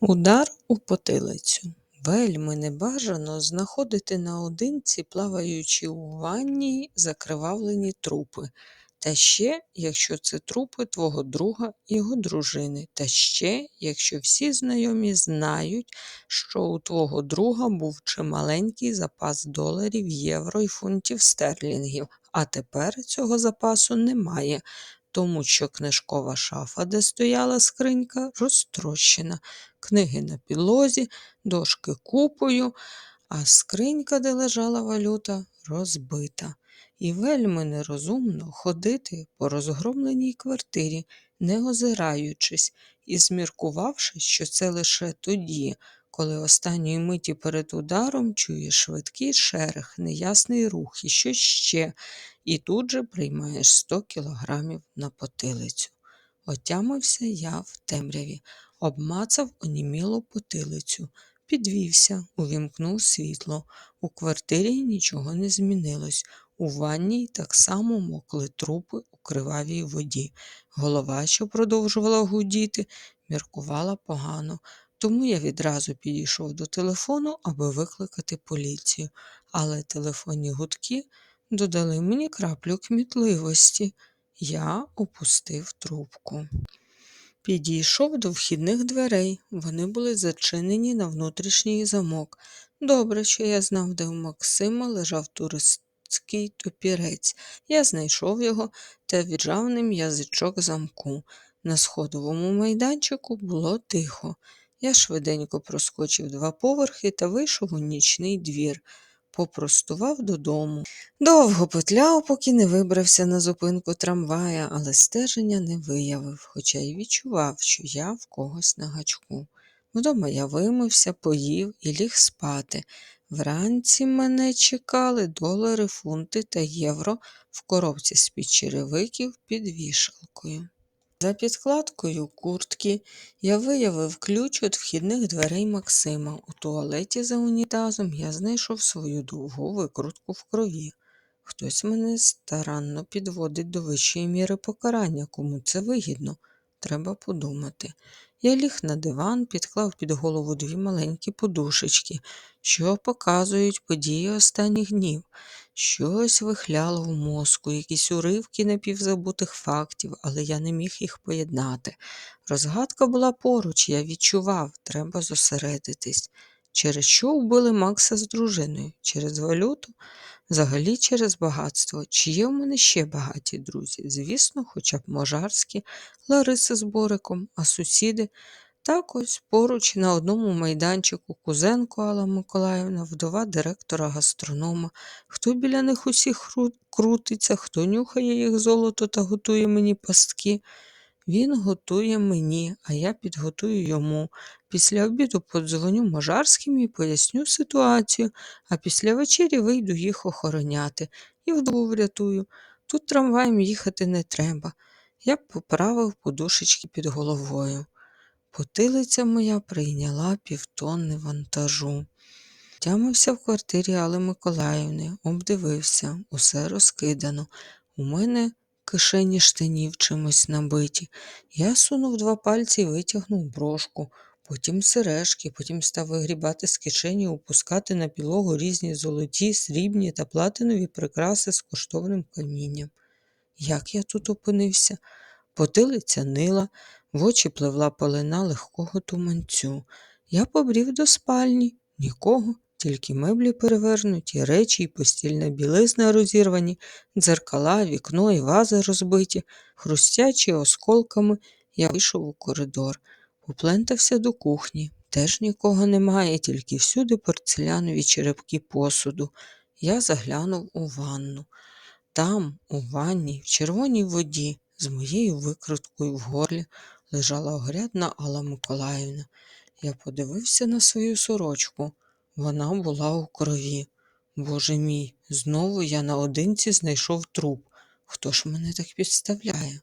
Удар у потилицю. Вельми небажано знаходити наодинці плаваючи у ванні закривавлені трупи. Та ще, якщо це трупи твого друга і його дружини, та ще, якщо всі знайомі знають, що у твого друга був чималенький запас доларів, євро і фунтів стерлінгів, а тепер цього запасу немає, тому що книжкова шафа, де стояла скринька, розтрощена, книги на підлозі, дошки купою, а скринька, де лежала валюта, розбита. І вельми нерозумно ходити по розгромленій квартирі, не озираючись, і зміркувавши, що це лише тоді, коли останньої миті перед ударом чуєш швидкий шерех, неясний рух і що ще, і тут же приймаєш 100 кілограмів на потилицю. Отямився я в темряві, обмацав онімілу потилицю, підвівся, увімкнув світло. У квартирі нічого не змінилось. У ванній так само мокли трупи у кривавій воді. Голова, що продовжувала гудіти, міркувала погано, тому я відразу підійшов до телефону, аби викликати поліцію, але телефонні гудки додали мені краплю кмітливості. Я опустив трубку. Підійшов до вхідних дверей. Вони були зачинені на внутрішній замок. Добре, що я знав, де у Максима лежав туристський топірець. Я знайшов його та віджав ним язичок замку. На сходовому майданчику було тихо. Я швиденько проскочив два поверхи та вийшов у нічний двір попростував додому. Довго петляв, поки не вибрався на зупинку трамвая, але стеження не виявив, хоча й відчував, що я в когось на гачку. Вдома я вимився, поїв і ліг спати. Вранці мене чекали долари, фунти та євро в коробці з під черевиків під вішалкою. За підкладкою куртки я виявив ключ від вхідних дверей Максима. У туалеті за унітазом я знайшов свою довгу викрутку в крові. Хтось мене старанно підводить до вищої міри покарання, кому це вигідно. Треба подумати. Я ліг на диван, підклав під голову дві маленькі подушечки, що показують події останніх днів. Щось вихляло в мозку, якісь уривки напівзабутих фактів, але я не міг їх поєднати. Розгадка була поруч, я відчував, треба зосередитись. Через що вбили Макса з дружиною? Через валюту? Взагалі через багатство. Чи є в мене ще багаті друзі? Звісно, хоча б можарські, Лариси з Бориком, а сусіди. Так ось поруч на одному майданчику кузенко Алла Миколаївна, вдова директора гастронома, хто біля них усіх крутиться, хто нюхає їх золото та готує мені пастки. Він готує мені, а я підготую йому. Після обіду подзвоню можарським і поясню ситуацію, а після вечері вийду їх охороняти і вдову врятую. Тут трамваєм їхати не треба. Я б поправив подушечки під головою. Потилиця моя прийняла півтонни вантажу. Тямився в квартирі Али Миколаївни, обдивився, усе розкидано. У мене кишені штанів чимось набиті. Я сунув два пальці і витягнув брошку, потім сережки, потім став вигрібати з кишені, опускати на підлогу різні золоті, срібні та платинові прикраси з коштовним камінням. Як я тут опинився? Потилиця нила, в очі пливла полина легкого туманцю. Я побрів до спальні, нікого, тільки меблі перевернуті, речі й постільна білизна розірвані, дзеркала, вікно і вази розбиті, хрустячі осколками, я вийшов у коридор, поплентався до кухні. Теж нікого немає, тільки всюди порцелянові черепки посуду. Я заглянув у ванну. Там, у ванні, в червоній воді, з моєю викруткою в горлі, лежала огрядна Алла Миколаївна. Я подивився на свою сорочку. Вона була у крові. Боже мій, знову я наодинці знайшов труп. Хто ж мене так підставляє?